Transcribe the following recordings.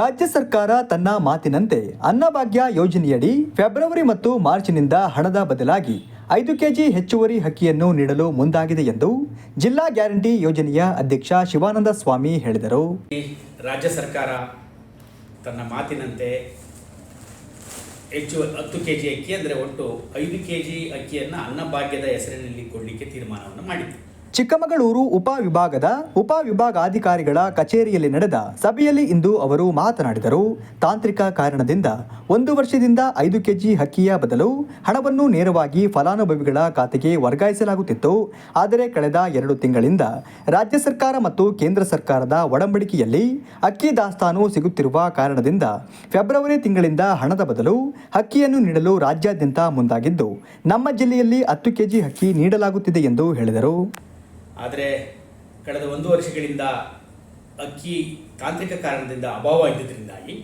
ರಾಜ್ಯ ಸರ್ಕಾರ ತನ್ನ ಮಾತಿನಂತೆ ಅನ್ನಭಾಗ್ಯ ಯೋಜನೆಯಡಿ ಫೆಬ್ರವರಿ ಮತ್ತು ಮಾರ್ಚ್ನಿಂದ ಹಣದ ಬದಲಾಗಿ ಐದು ಕೆಜಿ ಹೆಚ್ಚುವರಿ ಹಕ್ಕಿಯನ್ನು ನೀಡಲು ಮುಂದಾಗಿದೆ ಎಂದು ಜಿಲ್ಲಾ ಗ್ಯಾರಂಟಿ ಯೋಜನೆಯ ಅಧ್ಯಕ್ಷ ಶಿವಾನಂದ ಸ್ವಾಮಿ ಹೇಳಿದರು. ರಾಜ್ಯ ಸರ್ಕಾರ ತನ್ನ ಮಾತಿನಂತೆ ಹೆಚ್ಚು ಹತ್ತು ಕೆ ಜಿ ಅಕ್ಕಿ ಅಂದರೆ ಒಟ್ಟು ಐದು ಕೆ ಜಿ ಅಕ್ಕಿಯನ್ನು ಅನ್ನಭಾಗ್ಯದ ಹೆಸರಿನಲ್ಲಿ ಕೊಡಲಿಕ್ಕೆ ತೀರ್ಮಾನವನ್ನು ಮಾಡಿದೆ ಚಿಕ್ಕಮಗಳೂರು ಉಪವಿಭಾಗದ ಉಪವಿಭಾಗಾಧಿಕಾರಿಗಳ ಕಚೇರಿಯಲ್ಲಿ ನಡೆದ ಸಭೆಯಲ್ಲಿ ಇಂದು ಅವರು ಮಾತನಾಡಿದರು. ತಾಂತ್ರಿಕ ಕಾರಣದಿಂದ ಒಂದು ವರ್ಷದಿಂದ ಐದು ಕೆಜಿ ಹಕ್ಕಿಯ ಬದಲು ಹಣವನ್ನು ನೇರವಾಗಿ ಫಲಾನುಭವಿಗಳ ಖಾತೆಗೆ ವರ್ಗಾಯಿಸಲಾಗುತ್ತಿತ್ತು. ಆದರೆ ಕಳೆದ ಎರಡು ತಿಂಗಳಿಂದ ರಾಜ್ಯ ಸರ್ಕಾರ ಮತ್ತು ಕೇಂದ್ರ ಸರ್ಕಾರದ ಒಡಂಬಡಿಕೆಯಲ್ಲಿ ಅಕ್ಕಿ ದಾಸ್ತಾನು ಸಿಗುತ್ತಿರುವ ಕಾರಣದಿಂದ ಫೆಬ್ರವರಿ ತಿಂಗಳಿಂದ ಹಣದ ಬದಲು ಹಕ್ಕಿಯನ್ನು ನೀಡಲು ರಾಜ್ಯಾದ್ಯಂತ ಮುಂದಾಗಿದ್ದು, ನಮ್ಮ ಜಿಲ್ಲೆಯಲ್ಲಿ ಹತ್ತು ಕೆಜಿ ಹಕ್ಕಿ ನೀಡಲಾಗುತ್ತಿದೆ ಎಂದು ಹೇಳಿದರು. ಆದರೆ ಕಳೆದ ಒಂದು ವರ್ಷಗಳಿಂದ ಅಕ್ಕಿ ತಾಂತ್ರಿಕ ಕಾರಣದಿಂದ ಅಭಾವ ಇದ್ದಿದ್ದರಿಂದಾಗಿ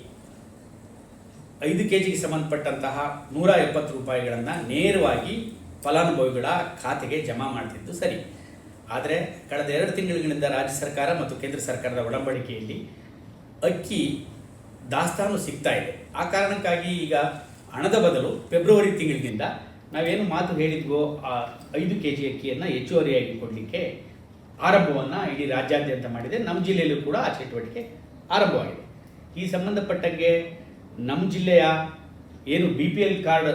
ಐದು ಕೆ ಜಿಗೆ ಸಂಬಂಧಪಟ್ಟಂತಹ ನೂರ ಎಪ್ಪತ್ತು ರೂಪಾಯಿಗಳನ್ನು ನೇರವಾಗಿ ಫಲಾನುಭವಿಗಳ ಖಾತೆಗೆ ಜಮಾ ಮಾಡ್ತಿದ್ದು ಸರಿ. ಆದರೆ ಕಳೆದ ಎರಡು ತಿಂಗಳಿಂದ ರಾಜ್ಯ ಸರ್ಕಾರ ಮತ್ತು ಕೇಂದ್ರ ಸರ್ಕಾರದ ಒಡಂಬಡಿಕೆಯಲ್ಲಿ ಅಕ್ಕಿ ದಾಸ್ತಾನು ಸಿಗ್ತಾ ಇದೆ. ಆ ಕಾರಣಕ್ಕಾಗಿ ಈಗ ಹಣದ ಬದಲು ಫೆಬ್ರವರಿ ತಿಂಗಳಿನಿಂದ ನಾವೇನು ಮಾತು ಹೇಳಿದ್ವೋ ಆ ಐದು ಕೆ ಜಿ ಅಕ್ಕಿಯನ್ನು ಹೆಚ್ಚುವರಿಯಾಗಿ ಕೊಡಲಿಕ್ಕೆ ಆರಂಭವನ್ನು ಇಡೀ ರಾಜ್ಯಾದ್ಯಂತ ಮಾಡಿದೆ. ನಮ್ಮ ಜಿಲ್ಲೆಯಲ್ಲೂ ಕೂಡ ಆ ಚಟುವಟಿಕೆ ಆರಂಭವಾಗಿದೆ. ಈ ಸಂಬಂಧಪಟ್ಟಂಗೆ ನಮ್ಮ ಜಿಲ್ಲೆಯ ಏನು ಬಿ ಪಿ ಎಲ್ ಕಾರ್ಡ್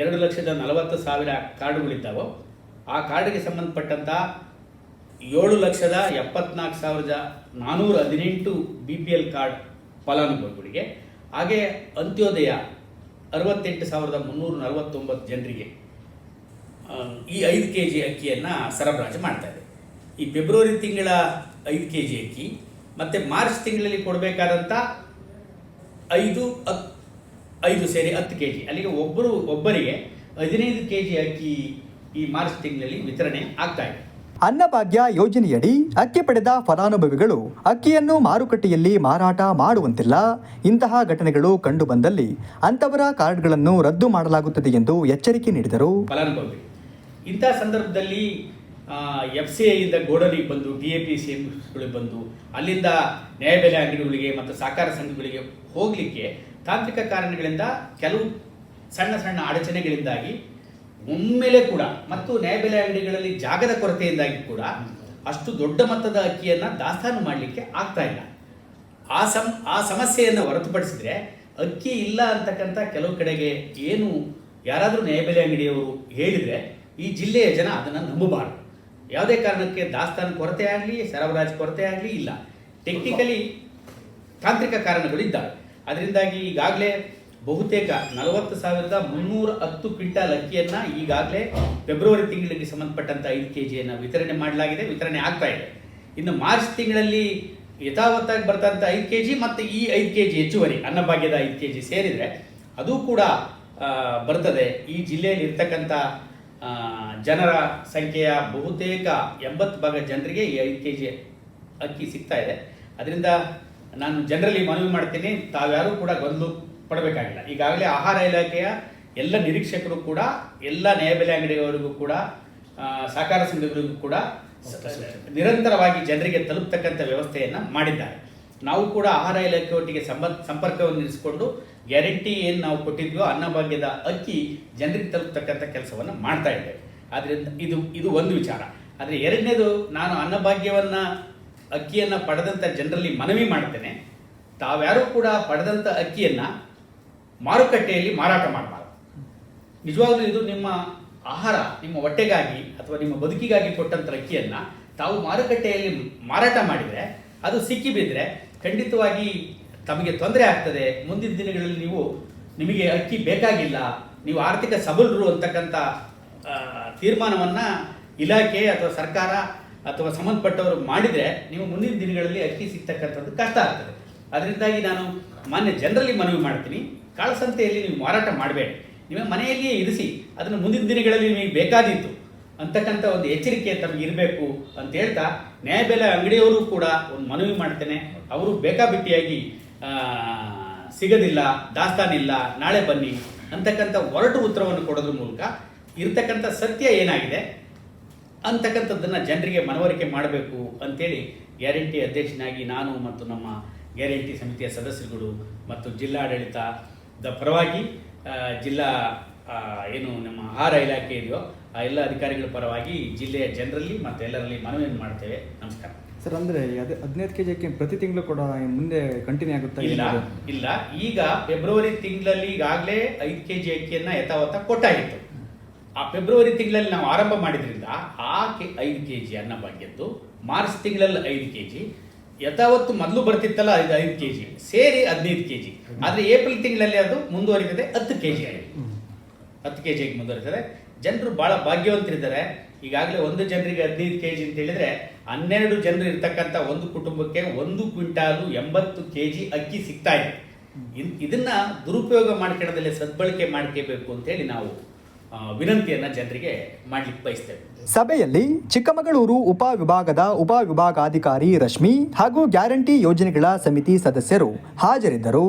ಎರಡು ಲಕ್ಷದ ನಲವತ್ತು ಸಾವಿರ ಕಾರ್ಡುಗಳಿದ್ದಾವೋ, ಆ ಕಾರ್ಡ್ಗೆ ಸಂಬಂಧಪಟ್ಟಂಥ ಏಳು ಲಕ್ಷದ ಎಪ್ಪತ್ನಾಲ್ಕು ಸಾವಿರದ ನಾನ್ನೂರ ಹದಿನೆಂಟು ಬಿ ಪಿ ಎಲ್ ಕಾರ್ಡ್ ಫಲಾನುಭವಿಗಳಿಗೆ, ಹಾಗೆ ಅಂತ್ಯೋದಯ ಅರವತ್ತೆಂಟು ಸಾವಿರದ ಮುನ್ನೂರ ನಲವತ್ತೊಂಬತ್ತು ಜನರಿಗೆ ಈ ಐದು ಕೆ ಜಿ ಅಕ್ಕಿಯನ್ನು ಸರಬರಾಜು ಮಾಡ್ತಾ ಇದೆ. ಈ ಫೆಬ್ರವರಿ ತಿಂಗಳ ಐದು ಕೆ ಜಿ ಅಕ್ಕಿ ಮತ್ತು ಮಾರ್ಚ್ ತಿಂಗಳಲ್ಲಿ ಕೊಡಬೇಕಾದಂಥ ಐದು ಹತ್ ಐದು ಸೇರಿ ಹತ್ತು ಕೆ ಜಿ ಅಲ್ಲಿಗೆ ಒಬ್ಬರು ಒಬ್ಬರಿಗೆ ಹದಿನೈದು ಕೆ ಜಿ ಅಕ್ಕಿ ಈ ಮಾರ್ಚ್ ತಿಂಗಳಲ್ಲಿ ವಿತರಣೆ ಆಗ್ತಾ ಇದೆ. ಅನ್ನಭಾಗ್ಯ ಯೋಜನೆಯಡಿ ಅಕ್ಕಿ ಪಡೆದ ಫಲಾನುಭವಿಗಳು ಅಕ್ಕಿಯನ್ನು ಮಾರುಕಟ್ಟೆಯಲ್ಲಿ ಮಾರಾಟ ಮಾಡುವಂತಿಲ್ಲ. ಇಂತಹ ಘಟನೆಗಳು ಕಂಡು ಬಂದಲ್ಲಿ ಅಂತವರ ಕಾರ್ಡ್ಗಳನ್ನು ರದ್ದು ಮಾಡಲಾಗುತ್ತದೆ ಎಂದು ಎಚ್ಚರಿಕೆ ನೀಡಿದರು. ಫಲಾನುಭವಿ ಇಂತಹ ಸಂದರ್ಭದಲ್ಲಿ ಎಫ್ ಸಿ ಐಯಿಂದ ಗೋಡಲಿಗೆ ಬಂದು ಡಿ ಎ ಪಿ ಸಿ ಎಮ್ಗಳಿಗೆ ಬಂದು, ಅಲ್ಲಿಂದ ನ್ಯಾಯಬೆಲೆ ಅಂಗಡಿಗಳಿಗೆ ಮತ್ತು ಸಹಕಾರ ಸಂಘಗಳಿಗೆ ಹೋಗಲಿಕ್ಕೆ ತಾಂತ್ರಿಕ ಕಾರಣಗಳಿಂದ ಕೆಲವು ಸಣ್ಣ ಸಣ್ಣ ಅಡಚಣೆಗಳಿಂದಾಗಿ ಒಮ್ಮೆಲೆ ಕೂಡ ಮತ್ತು ನ್ಯಾಯಬೆಲೆ ಅಂಗಡಿಗಳಲ್ಲಿ ಜಾಗದ ಕೊರತೆಯಿಂದಾಗಿ ಕೂಡ ಅಷ್ಟು ದೊಡ್ಡ ಮೊತ್ತದ ಅಕ್ಕಿಯನ್ನು ದಾಸ್ತಾನು ಮಾಡಲಿಕ್ಕೆ ಆಗ್ತಾ ಇಲ್ಲ. ಆ ಸಮ್ ಆ ಸಮಸ್ಯೆಯನ್ನು ಹೊರತುಪಡಿಸಿದರೆ ಅಕ್ಕಿ ಇಲ್ಲ ಅಂತಕ್ಕಂಥ ಕೆಲವು ಕಡೆಗೆ ಏನು ಯಾರಾದರೂ ನ್ಯಾಯಬೆಲೆ ಅಂಗಡಿಯವರು ಹೇಳಿದರೆ ಈ ಜಿಲ್ಲೆಯ ಜನ ಅದನ್ನು ನಂಬಬಾರದು. ಯಾವುದೇ ಕಾರಣಕ್ಕೆ ದಾಸ್ತಾನು ಕೊರತೆ ಆಗಲಿ, ಸರಬರಾಜು ಕೊರತೆ ಆಗಲಿ ಇಲ್ಲ. ಟೆಕ್ನಿಕಲಿ ತಾಂತ್ರಿಕ ಕಾರಣಗಳಿದ್ದಾವೆ ಅದರಿಂದಾಗಿ ಈಗಾಗಲೇ ಬಹುತೇಕ ನಲವತ್ತು ಸಾವಿರದ ಮುನ್ನೂರ ಹತ್ತು ಕ್ವಿಂಟಾಲ್ ಅಕ್ಕಿಯನ್ನು ಈಗಾಗಲೇ ಫೆಬ್ರವರಿ ತಿಂಗಳಿಗೆ ಸಂಬಂಧಪಟ್ಟಂಥ ಐದು ಕೆ ಜಿಯನ್ನು ವಿತರಣೆ ಮಾಡಲಾಗಿದೆ, ವಿತರಣೆ ಆಗ್ತಾ ಇದೆ. ಇನ್ನು ಮಾರ್ಚ್ ತಿಂಗಳಲ್ಲಿ ಯಥಾವತ್ತಾಗಿ ಬರ್ತಂಥ ಐದು ಕೆ ಜಿ ಮತ್ತು ಈ ಐದು ಕೆ ಜಿ ಹೆಚ್ಚುವರಿ, ಅನ್ನಭಾಗ್ಯದ ಐದು ಕೆ ಜಿ ಸೇರಿದರೆ, ಅದು ಕೂಡ ಬರ್ತದೆ. ಈ ಜಿಲ್ಲೆಯಲ್ಲಿ ಇರ್ತಕ್ಕಂಥ ಜನರ ಸಂಖ್ಯೆಯ ಬಹುತೇಕ ಎಂಬತ್ತು ಭಾಗ ಜನರಿಗೆ ಈ ಐದು ಕೆ ಜಿ ಅಕ್ಕಿ ಸಿಗ್ತಾ ಇದೆ. ಅದರಿಂದ ನಾನು ಜನರಲ್ಲಿ ಮನವಿ ಮಾಡ್ತೀನಿ ತಾವ್ಯಾರೂ ಕೂಡ ಗೊಂದಲು ಪಡಬೇಕಾಗಿಲ್ಲ. ಈಗಾಗಲೇ ಆಹಾರ ಇಲಾಖೆಯ ಎಲ್ಲ ನಿರೀಕ್ಷಕರು ಕೂಡ ಎಲ್ಲ ನ್ಯಾಯಬೆಲೆ ಅಂಗಡಿಯವರಿಗೂ ಕೂಡ ಸಹಕಾರ ಸಂಘಗಳಿಗೂ ಕೂಡ ನಿರಂತರವಾಗಿ ಜನರಿಗೆ ತಲುಪ್ತಕ್ಕಂಥ ವ್ಯವಸ್ಥೆಯನ್ನು ಮಾಡಿದ್ದಾರೆ. ನಾವು ಕೂಡ ಆಹಾರ ಇಲಾಖೆ ಒಟ್ಟಿಗೆ ಸಂಬಂಧ ಸಂಪರ್ಕವನ್ನು ಇರಿಸಿಕೊಂಡು ಗ್ಯಾರಂಟಿ ಏನು ನಾವು ಕೊಟ್ಟಿದ್ವೋ ಅನ್ನಭಾಗ್ಯದ ಅಕ್ಕಿ ಜನರಿಗೆ ತಲುಪ್ತಕ್ಕಂಥ ಕೆಲಸವನ್ನು ಮಾಡ್ತಾ ಇದ್ದೇವೆ. ಆದ್ದರಿಂದ ಇದು ಇದು ಒಂದು ವಿಚಾರ. ಆದರೆ ಎರಡನೇದು ನಾನು ಅನ್ನಭಾಗ್ಯವನ್ನು ಅಕ್ಕಿಯನ್ನು ಪಡೆದಂಥ ಜನರಲ್ಲಿ ಮನವಿ ಮಾಡ್ತೇನೆ. ತಾವ್ಯಾರೂ ಕೂಡ ಪಡೆದಂಥ ಅಕ್ಕಿಯನ್ನು ಮಾರುಕಟ್ಟೆಯಲ್ಲಿ ಮಾರಾಟ ಮಾಡಬಾರ್ದು. ನಿಜವಾಗ್ಲೂ ಇದು ನಿಮ್ಮ ಆಹಾರ, ನಿಮ್ಮ ಹೊಟ್ಟೆಗಾಗಿ ಅಥವಾ ನಿಮ್ಮ ಬದುಕಿಗಾಗಿ ಕೊಟ್ಟಂಥ ಅಕ್ಕಿಯನ್ನು ತಾವು ಮಾರುಕಟ್ಟೆಯಲ್ಲಿ ಮಾರಾಟ ಮಾಡಿದರೆ ಅದು ಸಿಕ್ಕಿ ಬಿದ್ದರೆ ಖಂಡಿತವಾಗಿ ತಮಗೆ ತೊಂದರೆ ಆಗ್ತದೆ. ಮುಂದಿನ ದಿನಗಳಲ್ಲಿ ನೀವು ನಿಮಗೆ ಅಕ್ಕಿ ಬೇಕಾಗಿಲ್ಲ, ನೀವು ಆರ್ಥಿಕ ಸಬಲರು ಅಂತಕ್ಕಂಥ ತೀರ್ಮಾನವನ್ನು ಇಲಾಖೆ ಅಥವಾ ಸರ್ಕಾರ ಅಥವಾ ಸಂಬಂಧಪಟ್ಟವರು ಮಾಡಿದರೆ ನೀವು ಮುಂದಿನ ದಿನಗಳಲ್ಲಿ ಅಕ್ಕಿ ಸಿಗ್ತಕ್ಕಂಥದ್ದು ಕಷ್ಟ ಆಗ್ತದೆ. ಅದರಿಂದಾಗಿ ನಾನು ಮಾನ್ಯ ಜನರಲ್ಲಿ ಮನವಿ ಮಾಡ್ತೀನಿ. ಕಾಳಸಂತೆಯಲ್ಲಿ ನೀವು ಮಾರಾಟ ಮಾಡಬೇಡಿ. ನಿಮ್ಮ ಮನೆಯಲ್ಲಿಯೇ ಇರಿಸಿ, ಅದನ್ನು ಮುಂದಿನ ದಿನಗಳಲ್ಲಿ ನಿಮಗೆ ಬೇಕಾದೀತು ಅಂತಕ್ಕಂಥ ಒಂದು ಎಚ್ಚರಿಕೆ ತಮಗೆ ಇರಬೇಕು ಅಂತ ಹೇಳ್ತಾ ನ್ಯಾಯಬೆಲೆ ಅಂಗಡಿಯವರು ಕೂಡ ಒಂದು ಮನವಿ ಮಾಡ್ತೇನೆ. ಅವರು ಬೇಕಾಬಿಟ್ಟಿಯಾಗಿ ಸಿಗೋದಿಲ್ಲ, ದಾಸ್ತಾನಿಲ್ಲ, ನಾಳೆ ಬನ್ನಿ ಅಂತಕ್ಕಂಥ ಹೊರಟು ಉತ್ತರವನ್ನು ಕೊಡೋದ್ರ ಮೂಲಕ ಇರ್ತಕ್ಕಂಥ ಸತ್ಯ ಏನಾಗಿದೆ? ಅಂತಕ್ಕಂಥದ್ದನ್ನು ಜನರಿಗೆ ಮನವರಿಕೆ ಮಾಡಬೇಕು ಅಂತೇಳಿ ಗ್ಯಾರಂಟಿ ಅಧ್ಯಕ್ಷನಾಗಿ ನಾನು ಮತ್ತು ನಮ್ಮ ಗ್ಯಾರಂಟಿ ಸಮಿತಿಯ ಸದಸ್ಯರುಗಳು ಮತ್ತು ಜಿಲ್ಲಾಡಳಿತದ ಪರವಾಗಿ ಜಿಲ್ಲಾ ಏನು ನಮ್ಮ ಆಹಾರ ಇಲಾಖೆ ಇದೆಯೋ ಆ ಎಲ್ಲ ಅಧಿಕಾರಿಗಳ ಪರವಾಗಿ ಜಿಲ್ಲೆಯ ಜನರಲ್ಲಿ ಮತ್ತು ಎಲ್ಲರಲ್ಲಿ ಮನವಿಯನ್ನು ಮಾಡ್ತೇವೆ. ನಮಸ್ಕಾರ. ಸರ್ ಅಂದರೆ ಅದೇ ಹದಿನೈದು ಕೆ ಜಿ ಅಕ್ಕಿ ಪ್ರತಿ ತಿಂಗಳು ಕೂಡ ಮುಂದೆ ಕಂಟಿನ್ಯೂ ಆಗುತ್ತಾ ಇಲ್ಲ? ಇಲ್ಲ. ಈಗ ಫೆಬ್ರವರಿ ತಿಂಗಳಲ್ಲಿ ಈಗಾಗಲೇ ಐದು ಕೆ ಜಿ ಅಕ್ಕಿಯನ್ನ ಯಥಾವತ್ತ ಕೊಟ್ಟಾಗಿತ್ತು. ಆ ಫೆಬ್ರವರಿ ತಿಂಗಳಲ್ಲಿ ನಾವು ಆರಂಭ ಮಾಡಿದ್ರಿಂದ ಆ ಕೆ ಐದು ಕೆ ಜಿ ಅನ್ನ ಭಾಗ್ಯದ್ದು ಮಾರ್ಚ್ ತಿಂಗಳಲ್ಲಿ ಐದು ಕೆ ಜಿ ಯಥಾವತ್ತು ಮೊದಲು ಬರ್ತಿತ್ತಲ್ಲ ಐದು ಐದು ಕೆ ಜಿ ಸೇರಿ ಹದಿನೈದು ಕೆ ಜಿ ಆದರೆ ಏಪ್ರಿಲ್ ತಿಂಗಳಲ್ಲಿ ಅದು ಮುಂದುವರಿತದೆ ಹತ್ತು ಕೆ ಜಿ ಆಗಿದೆ ಹತ್ತು ಕೆ ಜಿಗೆ ಮುಂದುವರಿತದೆ. ಜನರು ಭಾಳ ಭಾಗ್ಯವಂತರಿದ್ದಾರೆ. ಈಗಾಗಲೇ ಒಂದು ಜನರಿಗೆ ಹದಿನೈದು ಕೆ ಜಿ ಅಂತ ಹೇಳಿದ್ರೆ ಹನ್ನೆರಡು ಜನರು ಇರ್ತಕ್ಕಂಥ ಒಂದು ಕುಟುಂಬಕ್ಕೆ ಒಂದು ಕ್ವಿಂಟಾಲು ಎಂಬತ್ತು ಕೆ ಜಿ ಅಕ್ಕಿ ಸಿಗ್ತಾ ಇದೆ. ಇದನ್ನ ದುರುಪಯೋಗ ಮಾಡ್ಕೊಳ್ಳೋದಲ್ಲಿ ಸದ್ಬಳಕೆ ಮಾಡ್ಕೋಬೇಕು ಅಂತೇಳಿ ನಾವು ವಿನಂತಿಯನ್ನು ಜನರಿಗೆ ಮಾಡ್ಲಿಕ್ಕೆ ಬಯಸ್ತೇವೆ. ಸಭೆಯಲ್ಲಿ ಚಿಕ್ಕಮಗಳೂರು ಉಪವಿಭಾಗದ ಉಪವಿಭಾಗಾಧಿಕಾರಿ ರಶ್ಮಿ ಹಾಗೂ ಗ್ಯಾರಂಟಿ ಯೋಜನೆಗಳ ಸಮಿತಿ ಸದಸ್ಯರು ಹಾಜರಿದ್ದರು.